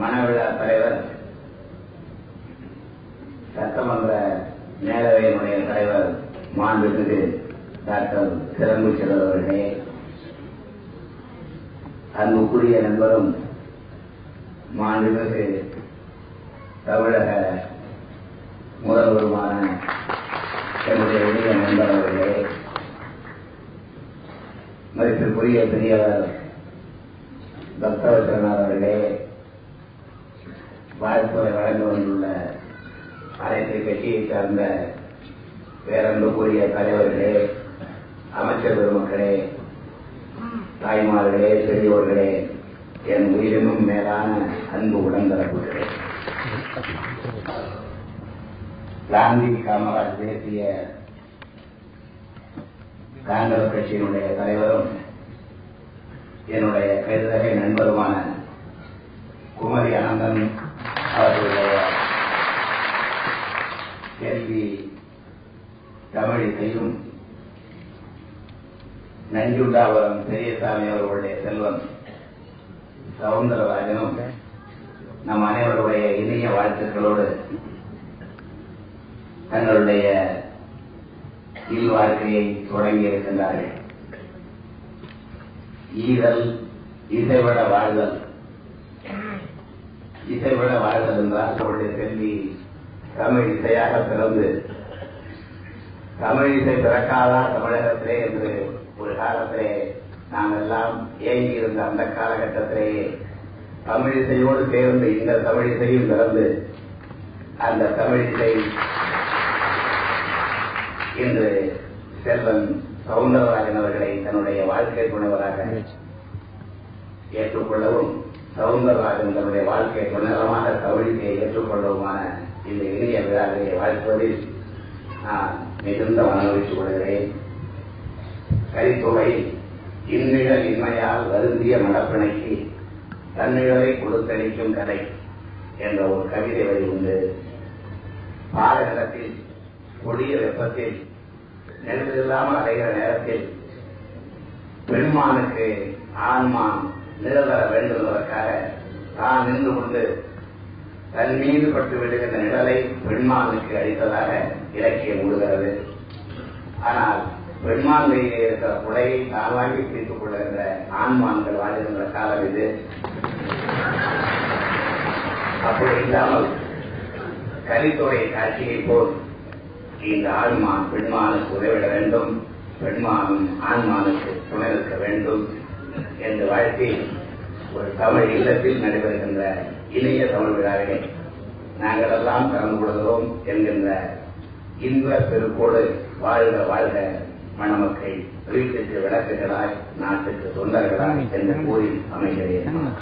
மனவிழா தலைவர். சட்டமன்ற மேலவையினுடைய தலைவர் மாண்புமிகு டாக்டர் சிலம்புச்செல்வர் அவர்களே அன்புக்குரிய நண்பரும் மாண்புமிகு தமிழக முதல்வருமான என்னுடைய இளைய நண்பர் அவர்களே மதிப்பிற்குரிய பெரியவர் பக்தவச்சரனார் அவர்களே வாழ்த்துறை வழங்க வந்துள்ள அனைத்து கட்சியை சார்ந்த பேரன்புக்குரிய தலைவர்களே அமைச்சர் பெருமக்களே தாய்மார்களே பெரியோர்களே என் உயிரினும் மேலான அன்பு உடன்பிறப்புகளே. காந்தி காமராஜ் பேசிய காங்கிரஸ் கட்சியினுடைய தலைவரும் என்னுடைய கைதகை நண்பருமான குமரி அனந்தன் அவர்களுடைய கேள்வி தமிழிசையும் நஞ்சுண்டாபுரம் பெரியசாமி அவர்களுடைய செல்வம் சவுந்தரராஜனும் நம் அனைவருடைய இணைய வாழ்த்துக்களோடு தங்களுடைய இல்வாழ்க்கையை தொடங்கி இருக்கின்றார்கள். ஈதல் இசைவிட வாழ்தல். இசைவிட வாழ்தல் என்றால் அவருடைய செல்வி தமிழ் இசையாக பிறந்து தமிழிசை பிறக்காதா தமிழகத்திலே என்று ஒரு காலத்திலே நாம் எல்லாம் ஏங்கி இருந்த அந்த காலகட்டத்திலேயே தமிழிசையோடு சேர்ந்து இந்த தமிழிசையும் பிறந்து அந்த தமிழிசை இன்று செல்வன் சவுந்தரராஜன் அவர்களை தன்னுடைய வாழ்க்கை துணைவராக ஏற்றுக்கொள்ளவும் சவுந்தரராஜன் தன்னுடைய வாழ்க்கை துணைவரமாக தமிழிசையை ஏற்றுக்கொள்ளவுமான இந்த இனிய விழாவிலே வாழ்த்துவதில் நான் மிகுந்த மனமகிழ்ச்சி கொள்கிறேன் கரித்தொகை இந்நிழல் இன்மையால் வருந்திய மடப்பிணைக்கு தன்னிழலை கொடுத்தளிக்கும் கதை என்ற ஒரு கவிதை வரி உண்டு. பாலகலத்தில் கொடிய வெப்பத்தில் நெருப்பு இல்லாமல் அடைகிற நேரத்தில் பெண்மானுக்கு ஆன்மா நிழல் தர வேண்டும் என்பதற்காக தான் நின்று கொண்டு தன் மீது பட்டு விடுகின்ற நிழலை பெண்மானுக்கு அளித்ததாக இலக்கியம் மூடுகிறது. ஆனால் பெண்மான் கையிலே இருக்கிற குடையை தான் வாங்கி பிடித்துக் கொள்ளுகின்ற ஆண்மான்கள் வாழ்கின்ற காலம் இது. அப்படி இல்லாமல் கலித்துறை காட்சியை போல் இந்த ஆண்மான் பெண்மானுக்கு உதவிட வேண்டும் பெண்மானும் ஆண்மானுக்கு துணை இருக்க வேண்டும் என்று வாழ்த்தி ஒரு தமிழ் இல்லத்தில் நடைபெறுகின்ற இணைய தமிழ் விழாவிலே நாங்கள் எல்லாம் கலந்து கொள்கிறோம் என்கின்ற இன்ப பெருக்கோடு வாழ்க வாழ்க மணமக்கள் வீட்டுக்கு விளக்குகளாய் நாட்டுக்கு தொண்டர்களாய் என்ற கூறி அமைகிறேன்.